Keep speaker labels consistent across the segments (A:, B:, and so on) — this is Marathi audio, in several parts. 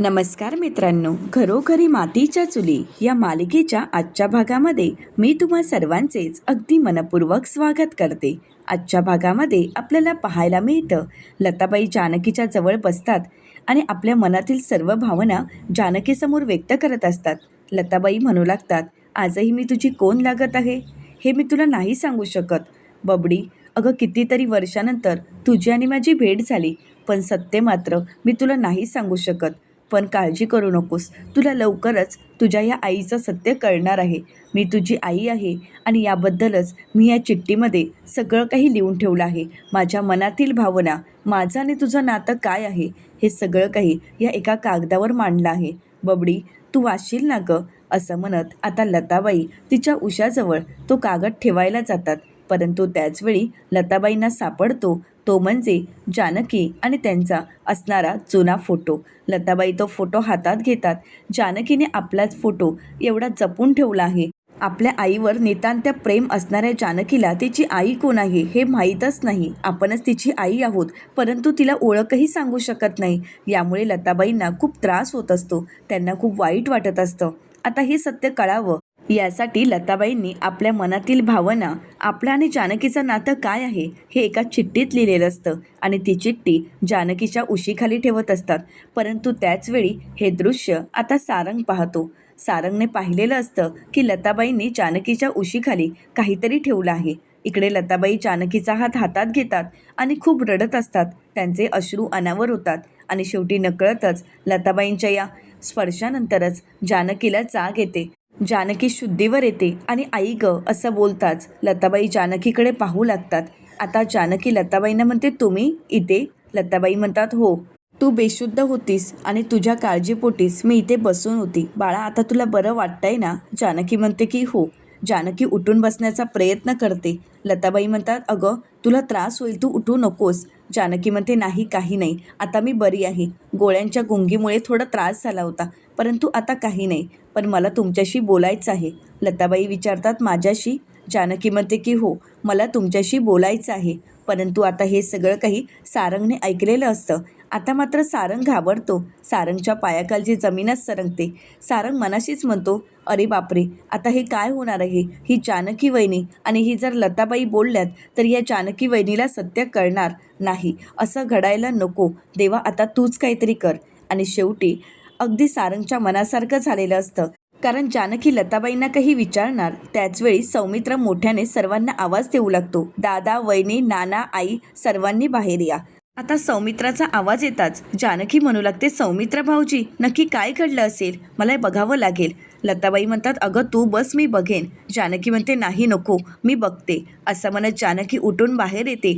A: नमस्कार मित्रांनो घरोघरी मातीच्या चुली या मालिकेच्या आजच्या भागामध्ये मी तुम्हा सर्वांचेच अगदी मनपूर्वक स्वागत करते. आजच्या भागामध्ये आपल्याला पाहायला मिळतं लताबाई जानकीच्या जवळ बसतात आणि आपल्या मनातील सर्व भावना जानकीसमोर व्यक्त करत असतात. लताबाई म्हणू लागतात आजही मी तुझी कोण लागत आहे? हे मी तुला नाही सांगू शकत. बबडी अगं कितीतरी वर्षानंतर तुझी आणि माझी भेट झाली पण सत्य मात्र मी तुला नाही सांगू शकत. पण काळजी करू नकोस. तुला लवकरच तुझ्या या आईचं सत्य कळणार आहे. मी तुझी आई आहे आणि याबद्दलच मी या चिठ्ठीमध्ये सगळं काही लिहून ठेवलं आहे. माझ्या मनातील भावना माझं आणि तुझं नातं काय आहे हे सगळं काही या एका कागदावर मांडलं आहे. बबडी तू वाचशील ना गं? असं म्हणत आता लताबाई तिच्या उशाजवळ तो कागद ठेवायला जातात. परंतु त्याचवेळी लताबाईंना सापडतो तो म्हणजे जानकी आणि त्यांचा असणारा जुना फोटो. लताबाई तो फोटो हातात घेतात. जानकीने आपलाच फोटो एवढा जपून ठेवला आहे. आपल्या आईवर नितांत्य प्रेम असणाऱ्या जानकीला तिची आई कोण आहे हे माहीतच नाही. आपणच तिची आई आहोत परंतु तिला ओळखही सांगू शकत नाही. यामुळे लताबाईंना खूप त्रास होत असतो. त्यांना खूप वाईट वाटत असतं. आता हे सत्य कळावं. यासाठी लताबाईंनी आपल्या मनातील भावना आपल्या आणि जानकीचं नातं काय आहे हे एका चिठ्ठीत लिहिलेलं असतं. आणि ती चिठ्ठी जानकीच्या उशीखाली ठेवत असतात. परंतु त्याचवेळी हे दृश्य आता सारंग पाहतो. सारंगने पाहिलेलं असतं की लताबाईंनी जानकीच्या उशीखाली काहीतरी ठेवलं आहे. इकडे लताबाई जानकीचा हात हातात घेतात आणि खूप रडत असतात. त्यांचे अश्रू अनावर होतात आणि शेवटी नकळतच लताबाईंच्या या स्पर्शानंतरच जानकीला जाग येते. जानकी शुद्धीवर येते आणि आई ग असं बोलताच लताबाई जानकीकडे पाहू लागतात. आता जानकी लताबाईंना म्हणते तुम्ही इथे? लताबाई म्हणतात हो. तू बेशुद्ध होतीस आणि तुझ्या काळजीपोटीस मी इथे बसून होती. बाळा आता तुला बरं वाटतंय ना? जानकी म्हणते की हो. जानकी उठून बसण्याचा प्रयत्न करते. लताबाई म्हणतात अगं तुला त्रास होईल तू उठू नकोस. जानकी म्हणते नाही काही नाही. आता मी बरी आहे. गोळ्यांच्या गुंगीमुळे थोडा त्रास झाला होता. परंतु आता काही नाही. पण मला तुमच्याशी बोलायचं आहे. लताबाई विचारतात माझ्याशी? जानकी म्हणते की हो मला तुमच्याशी बोलायचं आहे. परंतु आता हे सगळं काही सारंगने ऐकलेलं असतं. आता मात्र सारंग घाबरतो. सारंगच्या पायाखालची जमीनच सरंगते. सारंग मनाशीच म्हणतो अरे बापरे आता हे काय होणार आहे? ही जानकी वहिनी आणि ही जर लताबाई बोलल्यात तर या जानकी वहिनीला सत्य कळणार नाही. असं घडायला नको. देवा आता तूच काहीतरी कर. आणि शेवटी अगदी सारंगच्या मनासारखं झालेलं असतं. कारण जानकी लताबाईंना काही विचारणार त्याचवेळी सौमित्र मोठ्याने सर्वांना आवाज देऊ लागतो. दादा वहिनी नाना आई सर्वांनी बाहेर या. आता सौमित्राचा आवाज येताच जानकी म्हणू लागते सौमित्रा भाऊजी नक्की काय घडलं असेल? मला हे बघावं लागेल. लताबाई म्हणतात अगं तू बस मी बघेन. जानकी म्हणते नाही नको मी बघते. असं म्हणत जानकी उठून बाहेर येते.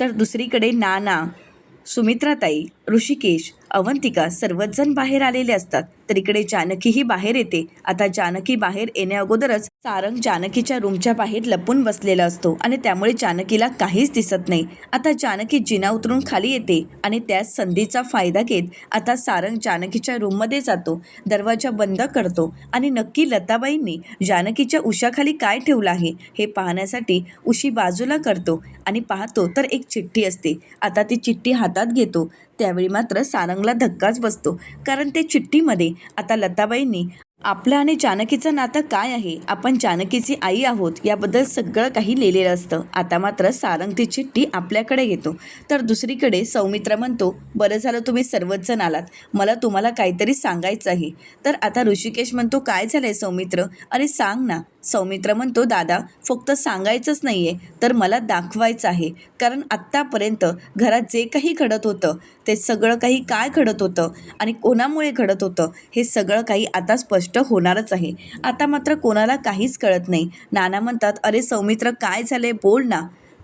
A: तर दुसरीकडे नाना सुमित्राताई ऋषिकेश अवंतिका सर्वच जण बाहेर आलेले असतात. तर इकडे जानकीही बाहेर येते. आता जानकी बाहेर येण्याअगोदरच सारंग जानकीच्या रूमच्या बाहेर लपून बसलेला असतो आणि त्यामुळे जानकीला काहीच दिसत नाही. आता जानकी जिना उतरून खाली येते आणि त्याच संधीचा फायदा घेत आता सारंग जानकीच्या रूममध्ये जातो. दरवाजा बंद करतो आणि नक्की लताबाईंनी जानकीच्या उशाखाली काय ठेवलं आहे हे पाहण्यासाठी उशी बाजूला करतो आणि पाहतो तर एक चिठ्ठी असते. आता ती चिठ्ठी हातात घेतो. त्यावेळी मात्र सारंगला धक्काच बसतो कारण ते चिठ्ठीमध्ये आता लताबाईंनी आपलं आणि जानकीचं नातं काय आहे? आपण जानकीची आई आहोत याबद्दल सगळं काही लिहिलेलं असतं. आता मात्र सारंग ती चिठ्ठी आपल्याकडे घेतो तर दुसरीकडे सौमित्र म्हणतो बरं झालं तुम्ही सर्वच जण आलात. मला तुम्हाला काहीतरी सांगायचं आहे. तर आता ऋषिकेश म्हणतो काय झालंय सौमित्र? अरे सांग ना. सौमित्र म्हणतो दादा फक्त सांगायचंच नाही आहे तर मला दाखवायचं आहे. कारण आत्तापर्यंत घरात जे काही घडत होतं ते सगळं काही काय घडत होतं आणि कोणामुळे घडत होतं हे सगळं काही आता स्पष्ट होणारच आहे. आता मात्र कोणाला काहीच कळत नाही. नाना म्हणतात अरे सौमित्र काय झाले बोल ना.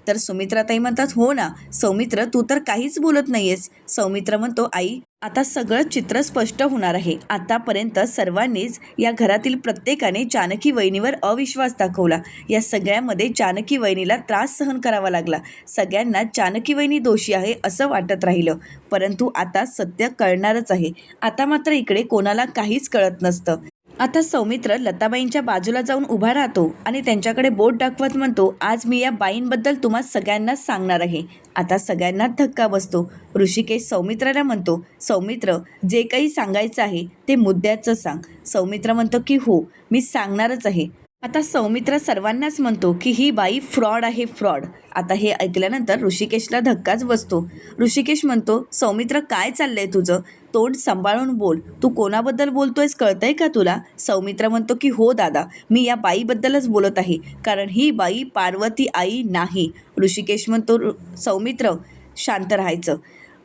A: तर सुमित्राताई म्हणतात हो ना सौमित्र तू तर काहीच बोलत नाही आहेस सौमित्र म्हणतो आई आता सगळं चित्र स्पष्ट होणार आहे. आतापर्यंत सर्वांनीच या घरातील प्रत्येकाने जानकी वहिनीवर अविश्वास दाखवला. या सगळ्यामध्ये जानकी वहिनीला त्रास सहन करावा लागला. सगळ्यांना जानकी वहिनी दोषी आहे असं वाटत राहिलं. परंतु आता सत्य कळणारच आहे. आता मात्र इकडे कोणाला काहीच कळत नसतं. आता सौमित्र लताबाईंच्या बाजूला जाऊन उभा राहतो आणि त्यांच्याकडे बोट दाखवत म्हणतो आज मी या बाईंबद्दल तुम्हा सगळ्यांनाच सांगणार आहे. आता सगळ्यांनाच धक्का बसतो. ऋषिकेश सौमित्राला म्हणतो सौमित्र जे काही सांगायचं आहे ते मुद्द्याचं सांग. सौमित्र म्हणतो की हो मी सांगणारच आहे. आता सौमित्र सर्वांनाच म्हणतो की ही बाई फ्रॉड आहे फ्रॉड. आता हे ऐकल्यानंतर ऋषिकेशला धक्काच बसतो. ऋषिकेश म्हणतो सौमित्र काय चाललंय तुझं? तोंड सांभाळून बोल. तू कोणाबद्दल बोलतोयस कळतंय का तुला? सौमित्र म्हणतो की हो दादा मी या बाईबद्दलच बोलत आहे कारण ही बाई पार्वती आई नाही. ऋषिकेश म्हणतो सौमित्र शांत राहायचं.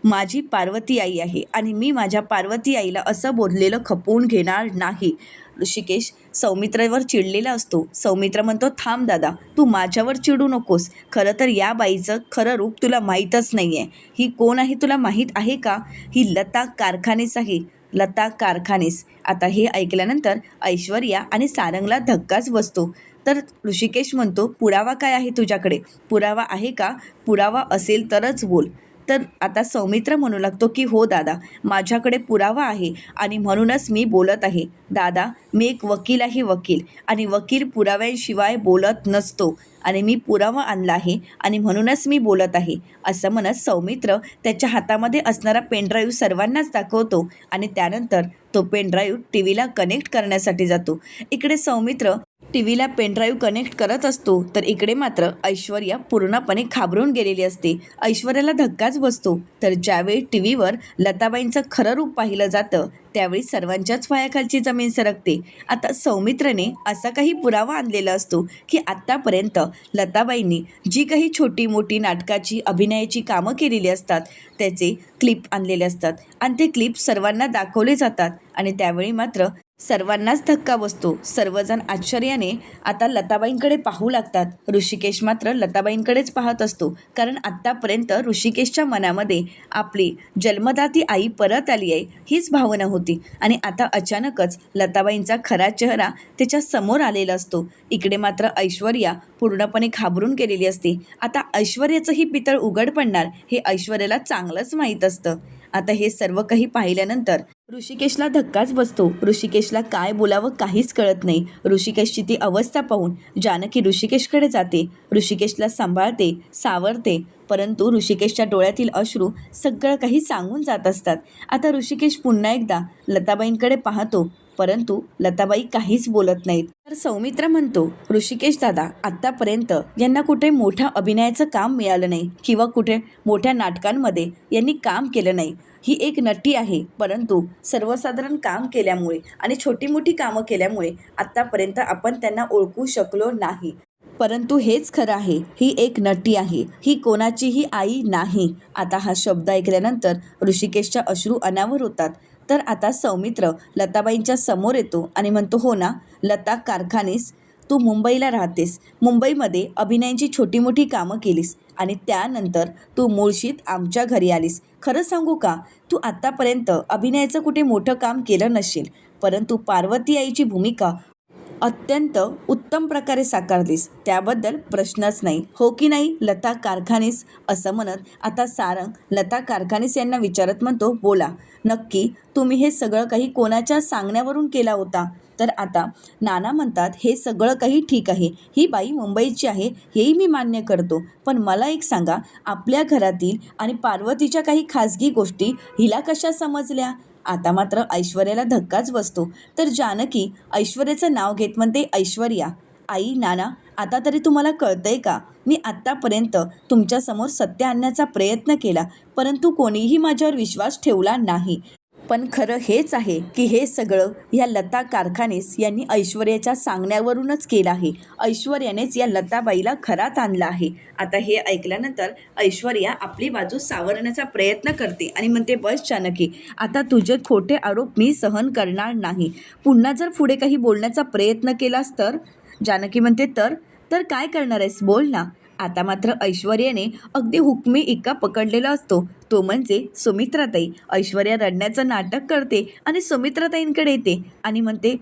A: माझी पार्वती आई आहे आणि मी माझ्या पार्वती आईला असं बोललेलं खपवून घेणार नाही. ऋषिकेश सौमित्रावर चिडलेला असतो. सौमित्र म्हणतो थांब दादा तू माझ्यावर चिडू नकोस. खरं तर या बाईचं खरं रूप तुला माहीतच नाही आहे ही कोण आहे तुला माहीत आहे का? ही लता कारखानेस आहे. लता कारखानेस. आता हे ऐकल्यानंतर ऐश्वर्या आणि सारंगला धक्काच बसतो. तर ऋषिकेश म्हणतो पुरावा काय आहे तुझ्याकडे? पुरावा आहे का? पुरावा असेल तरच बोल. तर आता सौमित्र म्हणू लागतो की हो दादा माझ्याकडे पुरावा आहे आणि म्हणूनच मी बोलत आहे. दादा मी एक वकील आहे वकील आणि वकील पुराव्यांशिवाय बोलत नसतो आणि मी पुरावा आणला आहे आणि म्हणूनच मी बोलत आहे. असं म्हणत सौमित्र त्याच्या हातामध्ये असणारा पेनड्राईव्ह सर्वांनाच दाखवतो आणि त्यानंतर तो पेनड्राईव्ह टी व्हीला कनेक्ट करण्यासाठी जातो. इकडे सौमित्र टी व्हीला पेनड्राईव्ह कनेक्ट करत असतो तर इकडे मात्र ऐश्वर्या पूर्णपणे खाबरून गेलेली असते. ऐश्वर्याला धक्काच बसतो. तर ज्यावेळी टी व्हीवर लताबाईंचं खरं रूप पाहिलं जातं त्यावेळी सर्वांच्याच पायाखालची जमीन सरकते. आता सौमित्रने असा काही पुरावा आणलेला असतो की आत्तापर्यंत लताबाईंनी जी काही छोटी मोठी नाटकाची अभिनयाची कामं केलेली असतात त्याचे क्लिप आणलेले असतात. आणि ते क्लिप सर्वांना दाखवले जातात. आणि त्यावेळी मात्र सर्वांनाच धक्का बसतो. सर्वजण आश्चर्याने आता लताबाईंकडे पाहू लागतात. ऋषिकेश मात्र लताबाईंकडेच पाहत असतो. कारण आत्तापर्यंत ऋषिकेशच्या मनामध्ये आपली जन्मदाती आई परत आली आहे हीच भावना होती. आणि आता अचानकच लताबाईंचा खरा चेहरा त्याच्यासमोर आलेला असतो. इकडे मात्र ऐश्वर्या पूर्णपणे घाबरून गेलेली असते. आता ऐश्वर्याचंही पितळ उघड पडणार हे ऐश्वर्याला चांगलंच माहीत असतं. आता हे सर्व काही पाहिल्यानंतर ऋषिकेशला धक्काच बसतो. ऋषिकेशला काय बोलावं काहीच कळत नाही. ऋषिकेशची ती अवस्था पाहून जानकी ऋषिकेशकडे जाते. ऋषिकेशला सांभाळते सावरते परंतु ऋषिकेशच्या डोळ्यातील अश्रू सगळं काही सांगून जात असतात. आता ऋषिकेश पुन्हा एकदा लताबाईंकडे पाहतो परंतु लताबाई काहीच बोलत नाहीत. तर सौमित्र म्हणतो ऋषिकेश दादा आत्तापर्यंत यांना कुठे मोठ्या अभिनयाचं काम मिळालं नाही किंवा कुठे मोठ्या नाटकांमध्ये यांनी काम केलं नाही. ही एक नटी आहे. परंतु सर्वसाधारण काम केल्यामुळे आणि छोटी मोठी कामं केल्यामुळे आत्तापर्यंत आपण त्यांना ओळखू शकलो नाही. परंतु हेच खरं आहे ही एक नटी आहे. ही कोणाचीही आई नाही. आता हा शब्द ऐकल्यानंतर ऋषिकेशच्या अश्रू अनावर होतात. तर आता सौमित्र लताबाईंच्या समोर येतो आणि म्हणतो हो ना लता कारखानेस तू मुंबईला राहतेस. मुंबईमध्ये अभिनयांची छोटी मोठी कामं केलीस. आणि त्यानंतर तू मुळशीत आमच्या घरी आलीस. खरं सांगू का? तू आत्तापर्यंत अभिनयाचं कुठे मोठं काम केलं नसेल परंतु पार्वती आईची भूमिका अत्यंत उत्तम प्रकारे साकारलीस. त्याबद्दल प्रश्नच नाही. हो की नाही लता कारखानीस? असं म्हणत आता सारंग लता कारखानीस यांना विचारत म्हणतो बोला नक्की तुम्ही हे सगळं काही कोणाच्या सांगण्यावरून केला होता? तर आता. नाना म्हणतात हे सगळं काही ठीक आहे. ही बाई मुंबईची आहे हेही मी मान्य करतो. पण मला एक सांगा आपल्या घरातील आणि पार्वतीच्या काही खाजगी गोष्टी हिला कशा समजल्या? आता मात्र ऐश्वर्याला धक्काच बसतो. तर जानकी ऐश्वर्याचं नाव घेत म्हणते ऐश्वर्या. आई नाना आता तरी तुम्हाला कळतंय का? मी आत्तापर्यंत तुमच्यासमोर सत्य आणण्याचा प्रयत्न केला परंतु कोणीही माझ्यावर विश्वास ठेवला नाही. पण खरं हेच आहे की हे सगळं ह्या लता कारखानेस यांनी ऐश्वर्याच्या सांगण्यावरूनच केलं आहे. ऐश्वर्यानेच या लताबाईला खरात आणलं आहे. आता हे ऐकल्यानंतर ऐश्वर्या आपली बाजू सावरण्याचा प्रयत्न करते आणि म्हणते बस जानकी आता तुझे खोटे आरोप मी सहन करणार नाही. पुन्हा जर पुढे काही बोलण्याचा प्रयत्न केलास तर? जानकी म्हणते तर? तर काय करणार आहेस? बोल ना. आता मात्र ऐश्वर्याने अगदी हुकमी इक्का पकडलेला असतो. तो म्हणजे सुमित्राताई. ऐश्वर्या रडण्याचं नाटक करते आणि सुमित्राताईंकडे येते आणि म्हणते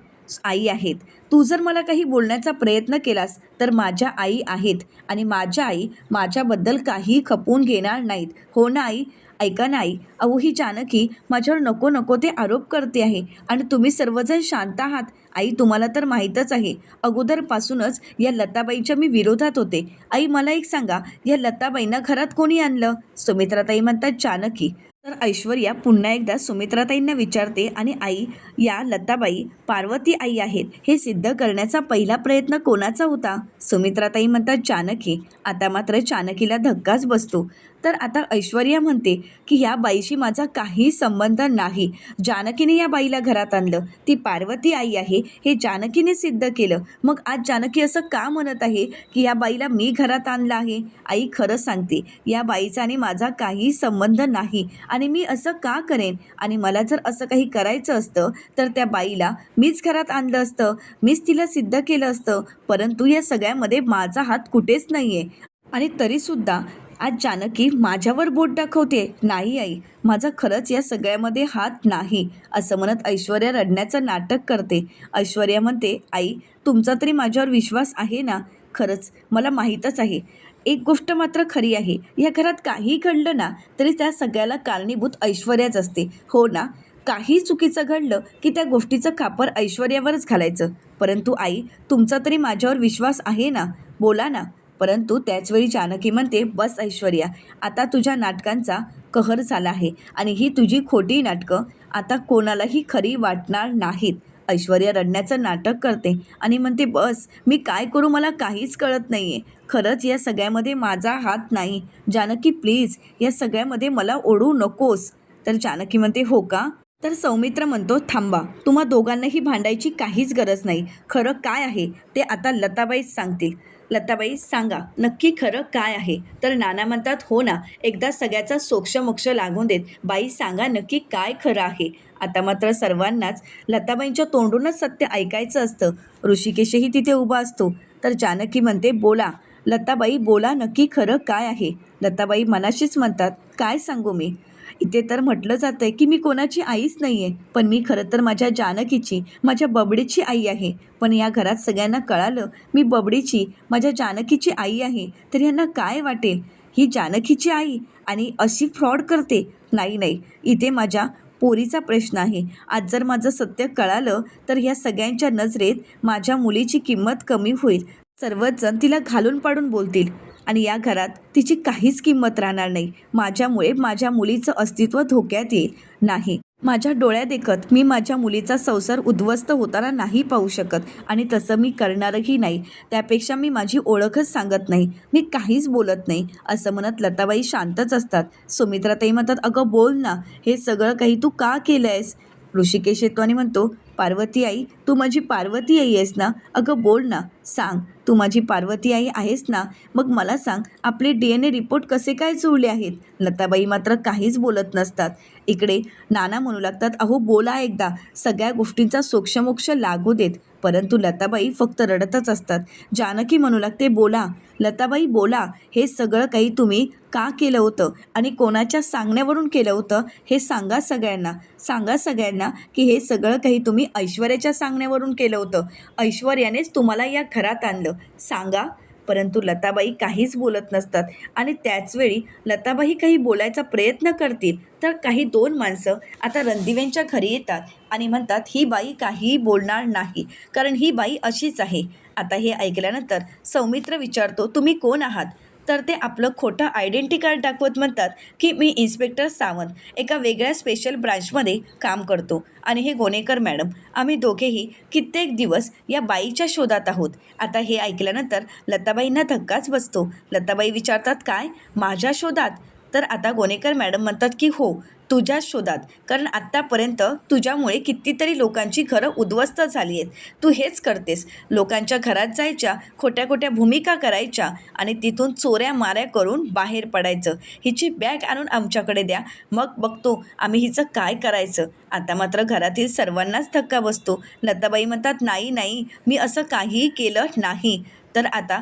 A: आई आहेत. तू जर मला काही बोलण्याचा प्रयत्न केलास तर माझ्या आई आहेत आणि माझ्या आई माझ्याबद्दल काही खपवून घेणार नाहीत. हो ना आई? ऐका ना आई. अहो ही जानकी माझ्यावर नको नको ते आरोप करते आहे आणि तुम्ही सर्वजण शांत आहात. आई तुम्हाला तर माहीतच आहे. अगोदरपासूनच या लताबाईच्या मी विरोधात होते. आई मला एक सांगा या लताबाईंना घरात कोणी आणलं? सुमित्राताई म्हणतात चाणकी तर ऐश्वर्या पुन्हा एकदा सुमित्राताईंना विचारते आणि आई या लताबाई पार्वती आई आहेत. हे सिद्ध करण्याचा पहिला प्रयत्न कोणाचा होता? सुमित्राताई म्हणतात चाणकी आता मात्र चाणकीला धक्काच बसतो. तर आता ऐश्वर्या म्हणते की ह्या बाईशी माझा काही संबंध नाही. जानकीने या बाईला घरात आणलं. ती पार्वती आई आहे. हे जानकीने सिद्ध केलं. मग आज जानकी असं का म्हणत आहे की या बाईला मी घरात आणलं आहे? आई खरं सांगते या बाईचा आणि माझा काही संबंध नाही. आणि मी असं का करेन? आणि मला जर असं काही करायचं असतं तर त्या बाईला मीच घरात आणलं असतं. मीच तिला सिद्ध केलं असतं. परंतु या सगळ्यामध्ये माझा हात कुठेच नाही आहे आणि तरीसुद्धा आज जानकी माझ्यावर बोट दाखवते. नाही आई. माझा खरंच या सगळ्यामध्ये हात नाही असं म्हणत ऐश्वर्या रडण्याचं नाटक करते. ऐश्वर्या म्हणते आई तुमचा तरी माझ्यावर विश्वास आहे ना? खरंच. मला माहीतच आहे. एक गोष्ट मात्र खरी आहे. या घरात काही घडलं ना तरी त्या सगळ्याला कारणीभूत ऐश्वर्याच असते. हो ना? काही चुकीचं घडलं की त्या गोष्टीचं खापर ऐश्वर्यावरच घालायचं. परंतु आई तुमचा तरी माझ्यावर विश्वास आहे ना? बोला ना. परंतु त्याचवेळी जानकी म्हणते बस ऐश्वर्या आता तुझ्या नाटकांचा कहर झाला आहे आणि ही तुझी खोटी नाटकं आता कोणालाही खरी वाटणार नाहीत. ऐश्वर्या रडण्याचं नाटक करते आणि म्हणते बस मी काय करू मला काहीच कळत नाही आहे खरंच या सगळ्यामध्ये माझा हात नाही. जानकी प्लीज या सगळ्यामध्ये मला ओढू नकोस. तर जानकी म्हणते हो का? तर सौमित्र म्हणतो थांबा तुम्हा दोघांनाही भांडायची काहीच गरज नाही. खरं काय आहे ते आता लताबाईच सांगतील. लताबाई सांगा नक्की खरं काय आहे? तर नाना म्हणतात हो ना एकदा सगळ्याचा सोक्षमोक्ष लागून देत. बाई सांगा नक्की काय खरं आहे? आता मात्र सर्वांनाच लताबाईंच्या तोंडूनच सत्य ऐकायचं असतं. ऋषिकेशही तिथे उभा असतो. तर जानकी म्हणते बोला लताबाई बोला नक्की खरं काय आहे? लताबाई मनाशीच म्हणतात काय सांगू मी? इथे तर म्हटलं जातं आहे की मी कोणाची आईच नाही आहे पण मी खरं तर माझ्या जानकीची माझ्या बबडीची आई आहे. पण या घरात सगळ्यांना कळालं मी बबडीची माझ्या जानकीची आई आहे तर यांना काय वाटेल? ही जानकीची आई आणि अशी फ्रॉड करते? नाही नाही. इथे माझ्या पोरीचा प्रश्न आहे. आज जर माझं सत्य कळालं तर ह्या सगळ्यांच्या नजरेत माझ्या मुलीची किंमत कमी होईल. सर्वच जण तिला घालून पाडून बोलतील. आणि या घरात तिची काहीच किंमत राहणार नाही. माझ्यामुळे माझ्या मुलीचं अस्तित्व धोक्यात येईल. नाही. माझ्या डोळ्यादेखत मी माझ्या मुलीचा संसार उद्ध्वस्त होताना नाही पाहू शकत आणि तसं मी करणारही नाही. त्यापेक्षा मी माझी ओळखच सांगत नाही. मी काहीच बोलत नाही. असं म्हणत लताबाई शांतच असतात. सुमित्राताई म्हणतात अगं बोल ना. हे सगळं काही तू का केलं आहेस ऋषिकेश येतो आणि म्हणतो पार्वती आई तू माझी पार्वती आई आहेस ना? अगं बोल ना सांग. तू माझी पार्वती आई आहेस ना? मग मला सांग आपले डी एन ए रिपोर्ट कसे काय जुळले आहेत? लताबाई मात्र काहीच बोलत नसतात. इकडे नाना म्हणू लागतात अहो बोला एकदा. सगळ्या गोष्टींचा सोक्षमोक्ष लागू देत. परंतु लताबाई फक्त रडतच असतात. जानकी म्हणू लागते बोला लताबाई बोला हे सगळं काही तुम्ही का केलं होतं? आणि कोणाच्या सांगण्यावरून केलं होतं? हे सांगा सगळ्यांना. सांगा सगळ्यांना की हे सगळं काही तुम्ही ऐश्वर्याच्या सांगण्यावरून केलं होतं. ऐश्वर्यानेच तुम्हाला या घरात आणलं. सांगा परंतु लताबाई काहीच बोलत नसतात. आणि त्याचवेळी लताबाई काही बोलायचा प्रयत्न करतील तर काही दोन माणसं आता रणदिवेंच्या घरी येतात आणि म्हणतात ही बाई काहीही बोलणार नाही कारण ही बाई अशीच आहे. आता हे ऐकल्यानंतर सौमित्र विचारतो तुम्ही कोण आहात? तर ते आपलं खोटं आयडेंटी कार्ड दाखवत म्हणतात की मी इन्स्पेक्टर सावंत एका वेगळ्या स्पेशल ब्रांचमध्ये काम करतो. आणि हे गोनेकर मॅडम आम्ही दोघेही कित्येक दिवस या बाईच्या शोधात आहोत. आता हे ऐकल्यानंतर लताबाईंना धक्काच बसतो. लताबाई विचारतात काय? माझ्या शोधात? तर आता गोनेकर मॅडम म्हणतात की हो तुझ्याच शोधात. कारण आत्तापर्यंत तुझ्यामुळे कितीतरी लोकांची घरं उद्ध्वस्त झाली आहेत. तू हेच करतेस. लोकांच्या घरात जायच्या खोट्या खोट्या भूमिका करायच्या आणि तिथून चोऱ्या माऱ्या करून बाहेर पडायचं. हिची बॅग आणून आमच्याकडे द्या. मग बघतो आम्ही हिचं काय करायचं. आता मात्र घरातील सर्वांनाच धक्का बसतो. लताबाई म्हणतात नाही नाही मी असं काहीही केलं नाही. तर आता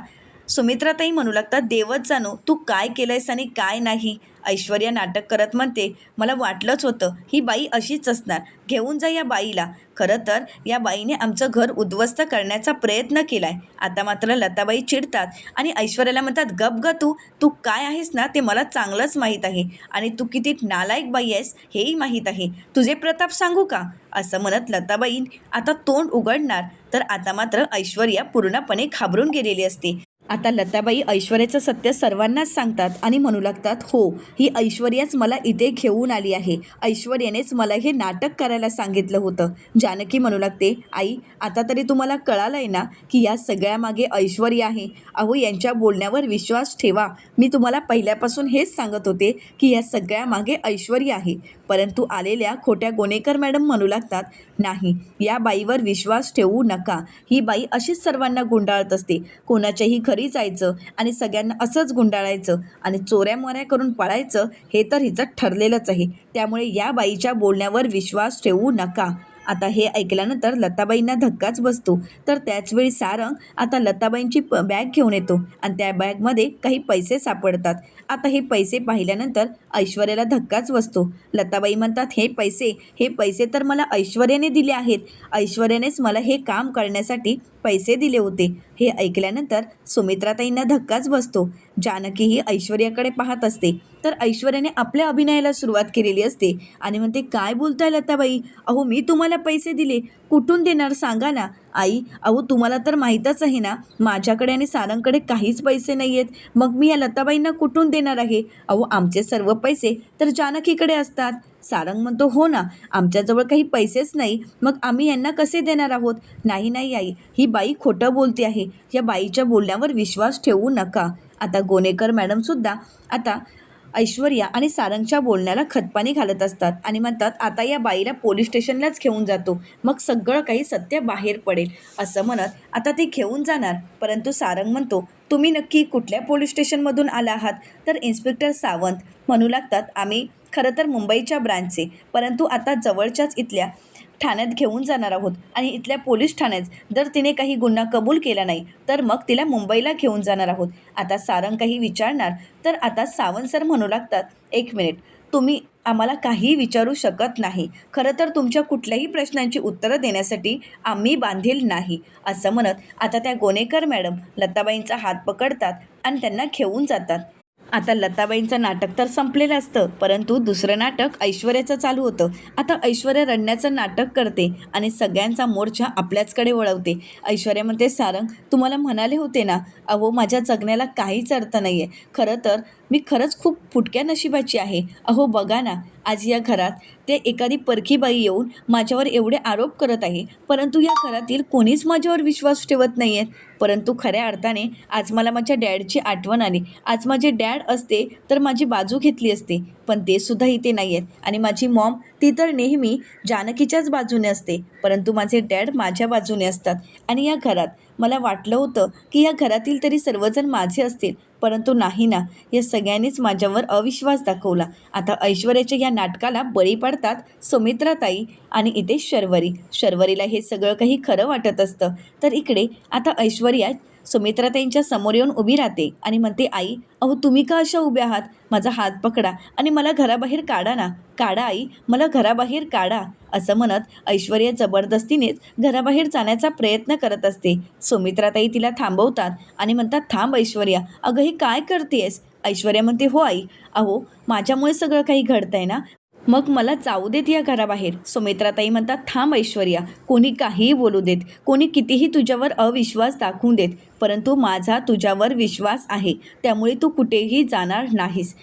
A: सुमित्राताई म्हणू लागतात देवच जाणू तू काय केलंयस आणि काय नाही? ऐश्वर्या नाटक करत म्हणते मला वाटलंच होतं ही बाई अशीच असणार घेऊन जा या बाईला. खरं तर या बाईने आमचं घर उद्ध्वस्त करण्याचा प्रयत्न केलाय. आता मात्र लताबाई चिडतात आणि ऐश्वर्याला म्हणतात गप ग तू तू काय आहेस ना ते मला चांगलंच माहीत आहे आणि तू किती नालायक बाई आहेस हेही माहीत आहे. तुझे प्रताप सांगू का? असं म्हणत लताबाई आता तोंड उघडणार. तर आता मात्र ऐश्वर्या पूर्णपणे घाबरून गेलेली असते. आता लताबाई ऐश्वर्याचं सत्य सर्वांनाच सांगतात आणि म्हणू लागतात हो ही ऐश्वर्याच मला इथे घेऊन आली आहे. ऐश्वर्यानेच मला हे नाटक करायला सांगितलं होतं. जानकी म्हणू लागते आई आता तरी तुम्हाला कळालं आहे ना की या सगळ्यामागे ऐश्वर्या आहे. अहो यांच्या बोलण्यावर विश्वास ठेवा. मी तुम्हाला पहिल्यापासून हेच सांगत होते की या सगळ्यामागे ऐश्वर्या आहे. परंतु आलेल्या खोट्या गोनेकर मॅडम म्हणू लागतात नाही या बाईवर विश्वास ठेवू नका. ही बाई अशीच सर्वांना गुंडाळत असते. कोणाच्याही घरी जायचं आणि सगळ्यांना असंच गुंडाळायचं आणि चोऱ्या मोऱ्या करून पळायचं हे तर हिचं ठरलेलंच आहे. त्यामुळे या बाईच्या बोलण्यावर विश्वास ठेवू नका. आता हे ऐकल्यानंतर लताबाईंना धक्काच बसतो. तर त्याचवेळी सारंग आता लताबाईंची प बॅग घेऊन येतो आणि त्या बॅगमध्ये काही पैसे सापडतात. आता हे पैसे पाहिल्यानंतर ऐश्वर्याला धक्काच बसतो. लताबाई म्हणतात हे पैसे हे पैसे तर मला ऐश्वर्याने दिले आहेत. ऐश्वर्यानेच मला हे काम करण्यासाठी पैसे दिले होते. हे ऐकल्यानंतर सुमित्राताईंना धक्काच बसतो. जानकी ही ऐश्वर्याकडे पाहत असते. तर ऐश्वर्याने आपल्या अभिनयाला सुरुवात केलेली असते आणि म्हणते काय बोलताय लताबाई? अहो मी तुम्हाला पैसे दिले. कुठून देणार सांगा ना. आई अहो तुम्हाला तर माहीतच आहे ना. माझ्याकडे आणि सारंगकडे काहीच पैसे नाही आहेत मग मी या लताबाईंना कुठून देणार आहे? अहो आमचे सर्व पैसे तर जानकीकडे असतात. सारंग म्हणतो हो ना आमच्याजवळ काही पैसेच नाही. मग आम्ही यांना कसे देणार आहोत? नाही नाही आई. ही बाई खोटं बोलते आहे. या बाईच्या बोलण्यावर विश्वास ठेवू नका. आता गोनेकर मॅडमसुद्धा आता ऐश्वर्या आणि सारंगच्या बोलण्याला खतपाणी घालत असतात आणि म्हणतात आता या बाईला पोलीस स्टेशनलाच घेऊन जातो. मग सगळं काही सत्य बाहेर पडेल. असं म्हणत आता ते घेऊन जाणार. परंतु सारंग म्हणतो तुम्ही नक्की कुठल्या पोलीस स्टेशनमधून आला आहात? तर इन्स्पेक्टर सावंत म्हणू लागतात आम्ही खरं तर मुंबईच्या ब्रांचचे परंतु आता जवळच्याच इथल्या ठाण्यात घेऊन जाणार आहोत. आणि इथल्या पोलीस ठाण्यात जर तिने काही गुन्हा कबूल केला नाही तर मग तिला मुंबईला घेऊन जाणार आहोत. आता सारंग काही विचारणार तर आता सावंत सर म्हणू लागतात एक मिनिट तुम्ही आम्हाला काहीही विचारू शकत नाही. खरं तर तुमच्या कुठल्याही प्रश्नांची उत्तरं देण्यासाठी आम्ही बांधील नाही असं म्हणत आता त्या गोनेकर मॅडम लताबाईंचा हात पकडतात आणि त्यांना घेऊन जातात. आता लताबाईंचं नाटक तर संपलेलं असतं परंतु दुसरं नाटक ऐश्वर्याचं चालू होतं. आता ऐश्वर्या रडण्याचं नाटक करते आणि सगळ्यांचा मोर्चा आपल्याचकडे वळवते. ऐश्वर्या म्हणते सारंग तुम्हाला म्हणाले होते ना अहो माझ्या जगण्याला काहीच अर्थ नाही आहे खरं तर मी खरंच खूप फुटक्या नशिबाची आहे. अहो बघा ना आज या घरात ते एखादी परखी बाई येऊन माझ्यावर एवढे आरोप करत आहे. परंतु या घरातील कोणीच माझ्यावर विश्वास ठेवत नाही आहेत परंतु खऱ्या अर्थाने आज मला माझ्या डॅडची आठवण आली. आज माझे डॅड असते तर माझी बाजू घेतली असते पण ते सुद्धा इथे नाही आहेत आणि माझी मॉम ती तर नेहमी जानकीच्याच बाजूने असते परंतु माझे डॅड माझ्या बाजूने असतात आणि या घरात मला वाटलं होतं की या घरातील तरी सर्वजण माझे असतील परंतु नाही ना. या सगळ्यांनीच माझ्यावर अविश्वास दाखवला. आता ऐश्वर्याच्या या नाटकाला बळी पडतात सुमित्राताई आणि इथे शर्वरी. शर्वरीला हे सगळं काही खरं वाटत असतं. तर इकडे आता ऐश्वर्या सुमित्राताईंच्या समोर येऊन उभी राहते आणि म्हणते आई अहो तुम्ही का अशा उभ्या आहात? माझा हात पकडा आणि मला घराबाहेर काढा ना. काढा आई मला घराबाहेर काढा. असं म्हणत ऐश्वर्या जबरदस्तीनेच घराबाहेर जाण्याचा प्रयत्न करत असते. सुमित्राताई तिला थांबवतात आणि म्हणतात थांब ऐश्वर्या. अगं ही काय करतेस ऐश्वर्या म्हणते हो आई. अहो माझ्यामुळे सगळं काही घडतंय ना. मग मला जाऊ देत या घराबाहेर. सुमित्राताई म्हणतात थांब ऐश्वर्या कोणी काहीही बोलू देत कोणी कितीही तुझ्यावर अविश्वास दाखवून देत परंतु माझा तुझ्यावर विश्वास आहे त्यामुळे तू कुठेही जाणार नाहीस.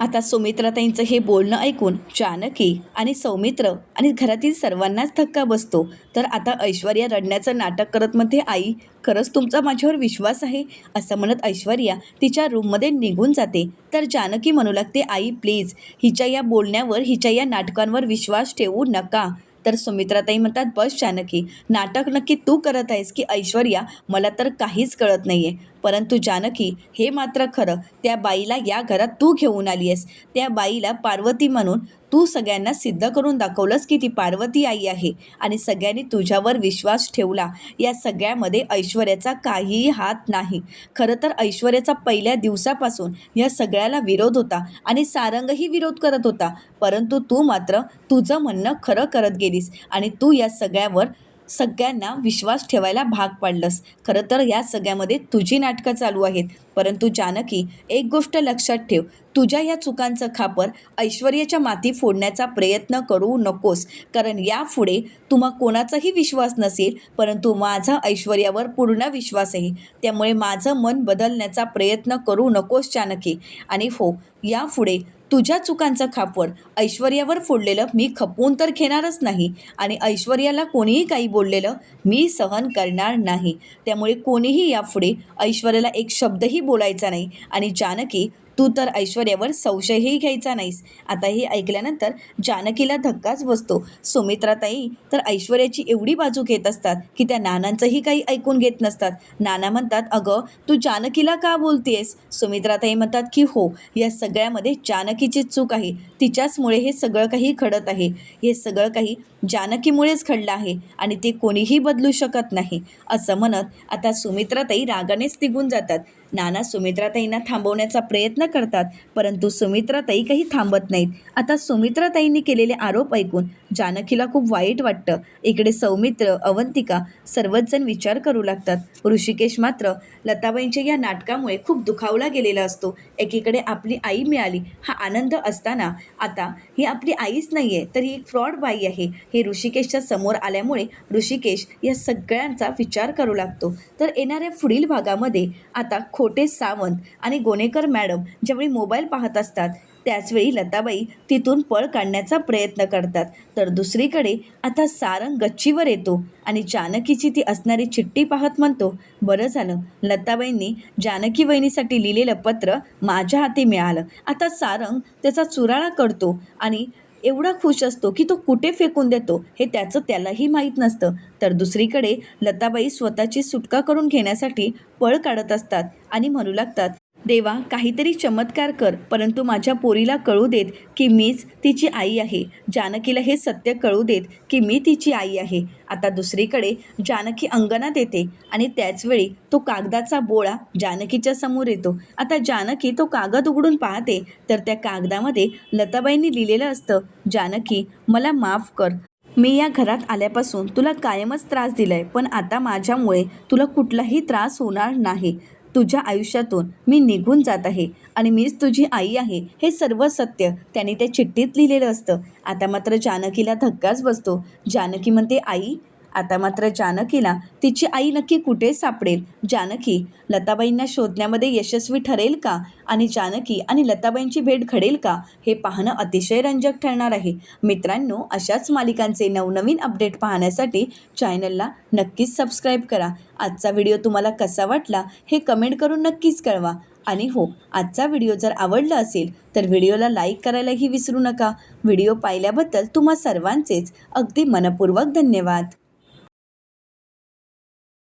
A: आता सुमित्राताईंचं हे बोलणं ऐकून जानकी आणि सौमित्र आणि घरातील सर्वांनाच धक्का बसतो. तर आता ऐश्वर्या रडण्याचं नाटक करत म्हणते आई खरंच तुमचा माझ्यावर विश्वास आहे? असं म्हणत ऐश्वर्या तिच्या रूममध्ये निघून जाते. तर जानकी म्हणू लागते आई प्लीज हिच्या या बोलण्यावर हिच्या या नाटकांवर विश्वास ठेवू नका. तर सुमित्राताई म्हणतात बस जानकी नाटक नक्की तू करत आहेस की ऐश्वर्या? मला तर काहीच कळत नाही आहे परंतु जानकी हे मात्र खरं. त्या बाईला या घरात तू घेऊन आली आहेस. त्या बाईला पार्वती म्हणून तू सगळ्यांना सिद्ध करून दाखवलंस की ती पार्वती आई आहे आणि सगळ्यांनी तुझ्यावर विश्वास ठेवला. या सगळ्यामध्ये ऐश्वर्याचा काहीही हात नाही. खरं तर ऐश्वर्याचा पहिल्या दिवसापासून या सगळ्याला विरोध होता आणि सारंगही विरोध करत होता. परंतु तू मात्र तुझं म्हणणं खरं करत गेलीस आणि तू या सगळ्यावर सगळ्यांना विश्वास ठेवायला भाग पाडलंस. खरं तर या सगळ्यामध्ये तुझी नाटकं चालू आहेत. परंतु जानकी एक गोष्ट लक्षात ठेव. तुझ्या या चुकांचं खापर ऐश्वर्याच्या माती फोडण्याचा प्रयत्न करू नकोस. कारण यापुढे तुम्हा कोणाचाही विश्वास नसेल परंतु माझा ऐश्वर्यावर पूर्ण विश्वास आहे. त्यामुळे माझं मन बदलण्याचा प्रयत्न करू नकोस जानकी. आणि हो यापुढे तुझ्या चुकांचं खापवड ऐश्वर्यावर फोडलेलं मी खपवून तर घेणारच नाही. आणि ऐश्वर्याला कोणीही काही बोललेलं मी सहन करणार नाही. त्यामुळे कोणीही यापुढे ऐश्वर्याला एक शब्दही बोलायचा नाही. आणि जानकी तू तर ऐश्वर्यावर संशयही घ्यायचा नाहीस. आता हे ऐकल्यानंतर जानकीला धक्काच बसतो. सुमित्राताई तर ऐश्वर्याची एवढी बाजू घेत असतात की त्या नानांचंही काही ऐकून घेत नसतात. नाना म्हणतात अगं तू जानकीला का बोलतेस सुमित्राताई म्हणतात की हो या सगळ्यामध्ये जानकीची चूक आहे. तिच्याचमुळे हे सगळं काही घडत आहे. हे सगळं काही जानकीमुळेच घडलं आहे आणि ते कोणीही बदलू शकत नाही. असं म्हणत आता सुमित्राताई रागानेच निघून जातात. नाना सुमित्राताईंना थांबवण्याचा प्रयत्न करतात परंतु सुमित्राताई काही थांबत नाहीत. आता सुमित्राताईंनी केलेले आरोप ऐकून जानकीला खूप वाईट वाटतं. इकडे सौमित्र अवंतिका सर्वच जण विचार करू लागतात. ऋषिकेश मात्र लताबाईंच्या या नाटकामुळे खूप दुखावला गेलेला असतो. एकीकडे आपली आई मिळाली. हा आनंद असताना आता ही आपली आईच नाही आहे तर ही एक फ्रॉड बाई आहे. हे ऋषिकेशच्या समोर आल्यामुळे ऋषिकेश या सगळ्यांचा विचार करू लागतो. तर येणाऱ्या पुढील भागामध्ये आता खोटे सावंत आणि गोनेकर मॅडम ज्यावेळी मोबाईल पाहत असतात त्याचवेळी लताबाई तिथून पळ काढण्याचा प्रयत्न करतात. तर दुसरीकडे आता सारंग गच्चीवर येतो आणि जानकीची ती असणारी चिठ्ठी पाहत म्हणतो बरं झालं. लताबाईंनी जानकी वहिनीसाठी लिहिलेलं पत्र माझ्या हाती मिळालं. आता सारंग त्याचा चुराळा करतो आणि एवढा खुश असतो की तो कुठे फेकून देतो हे त्याचं त्यालाही माहीत नसतं. तर दुसरीकडे लताबाई स्वतःची सुटका करून घेण्यासाठी पळ काढत असतात आणि म्हणू लागतात देवा काहीतरी चमत्कार कर परंतु माझ्या पोरीला कळू देत की मीच तिची आई आहे. जानकीला हे सत्य कळू देत की मी तिची आई आहे. आता दुसरीकडे जानकी अंगणात येते आणि त्याचवेळी तो कागदाचा बोळा जानकीच्या समोर येतो. आता जानकी तो कागद उघडून पाहते. तर त्या कागदामध्ये लताबाईंनी लिहिलेलं असतं जानकी मला माफ कर. मी या घरात आल्यापासून तुला कायमच त्रास दिलाय पण आता माझ्यामुळे तुला कुठलाही त्रास होणार नाही. तुझ्या आयुष्यातून मी निघून जात आहे आणि मीच तुझी आई आहे हे सर्व सत्य त्याने त्या चिठ्ठीत लिहिलेलं असतं. आता मात्र जानकीला धक्काच बसतो. जानकी म्हणते आई आता मात्र जानकीला तिची आई नक्की कुठे सापडेल? जानकी लताबाईंना शोधण्यामध्ये यशस्वी ठरेल का? आणि जानकी आणि लताबाईंची भेट घडेल का? हे पाहणं अतिशय रंजक ठरणार आहे. मित्रांनो अशाच मालिकांचे नवनवीन अपडेट पाहण्यासाठी चॅनलला नक्कीच सबस्क्राईब करा. आजचा व्हिडिओ तुम्हाला कसा वाटला हे कमेंट करून नक्कीच कळवा. आणि हो आजचा व्हिडिओ जर आवडला असेल तर व्हिडिओला लाईक करायलाही विसरू नका. व्हिडिओ पाहिल्याबद्दल तुम्हा सर्वांचेच अगदी मनपूर्वक धन्यवाद.